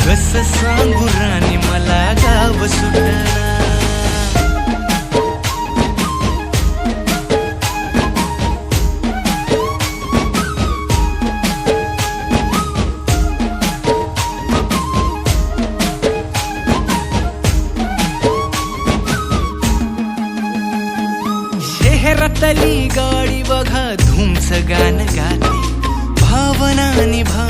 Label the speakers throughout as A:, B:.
A: कस सांगू राणी मला गाव सुटणार गाडी बघा धुमच गाणं गाते. भावनानी भावनांशी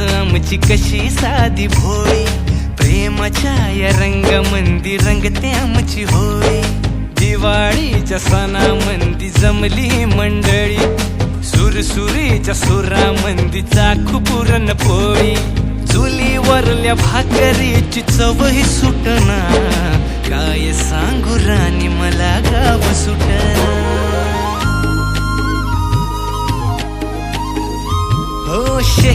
A: आमची कशी साधी भोळी? प्रेमाच्या या रंगामंदी रंगते आमची होळी. दिवाळीच्या सणामंदी जमली मंडळी. सुरसुरीच्या सुरामंदी चाखू पुरण पोळी. चुलीवरल्या भाकरीची चवही सुटना. काय सांगू राणी मला गाव सुटना.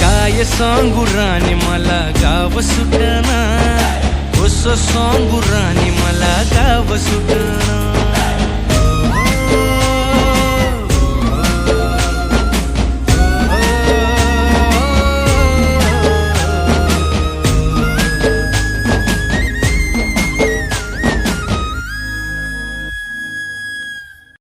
A: काय सांगू राणी मला गाव सुटना कसं हो सांगू राणी मला गाव सुटना